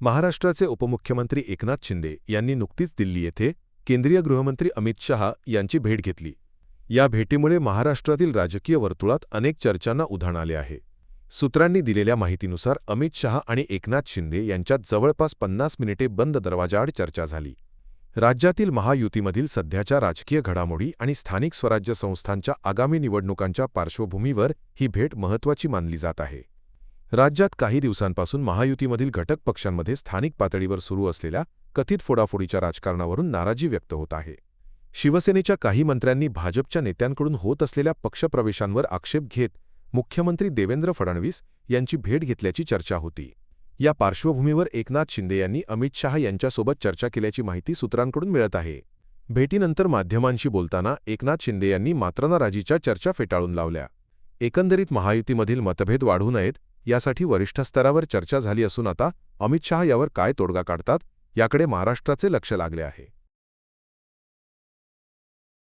महाराष्ट्राचे उपमुख्यमंत्री एकनाथ शिंदे यांनी नुकतीच दिल्ली येथे केंद्रीय गृहमंत्री अमित शहा यांची भेट घेतली. या भेटीमुळे महाराष्ट्रातील राजकीय वर्तुळात अनेक चर्चांना उधाण आले आहे. सूत्रांनी दिलेल्या माहितीनुसार अमित शहा आणि एकनाथ शिंदे यांच्यात जवळपास पन्नास मिनिटे बंद दरवाजाआड चर्चा झाली. राज्यातील महायुतीमधील सध्याच्या राजकीय घडामोडी आणि स्थानिक स्वराज्य संस्थांच्या आगामी निवडणुकांच्या पार्श्वभूमीवर ही भेट महत्त्वाची मानली जात आहे. राज्यात काही दिवसांपासून महायुतीमधील घटक पक्षांमध्ये स्थानिक पातळीवर सुरू असलेल्या कथित फोडाफोडीच्या राजकारणावरून नाराजी व्यक्त होत आहे. शिवसेनेच्या काही मंत्र्यांनी भाजपच्या नेत्यांकडून होत असलेल्या पक्षप्रवेशांवर आक्षेप घेत मुख्यमंत्री देवेंद्र फडणवीस यांची भेट घेतल्याची चर्चा होती. या पार्श्वभूमीवर एकनाथ शिंदे यांनी अमित शहा यांच्यासोबत चर्चा केल्याची माहिती सूत्रांकडून मिळत आहे. भेटीनंतर माध्यमांशी बोलताना एकनाथ शिंदे यांनी मात्रानाराजीच्या चर्चा फेटाळून लावल्या. एकंदरीत महायुतीमधील मतभेद वाढू नयेत यासाठी वरिष्ठ स्तरावर चर्चा झाली असून आता अमित शहा यावर काय तोडगा काढतात याकडे महाराष्ट्राचे लक्ष लागले आहे.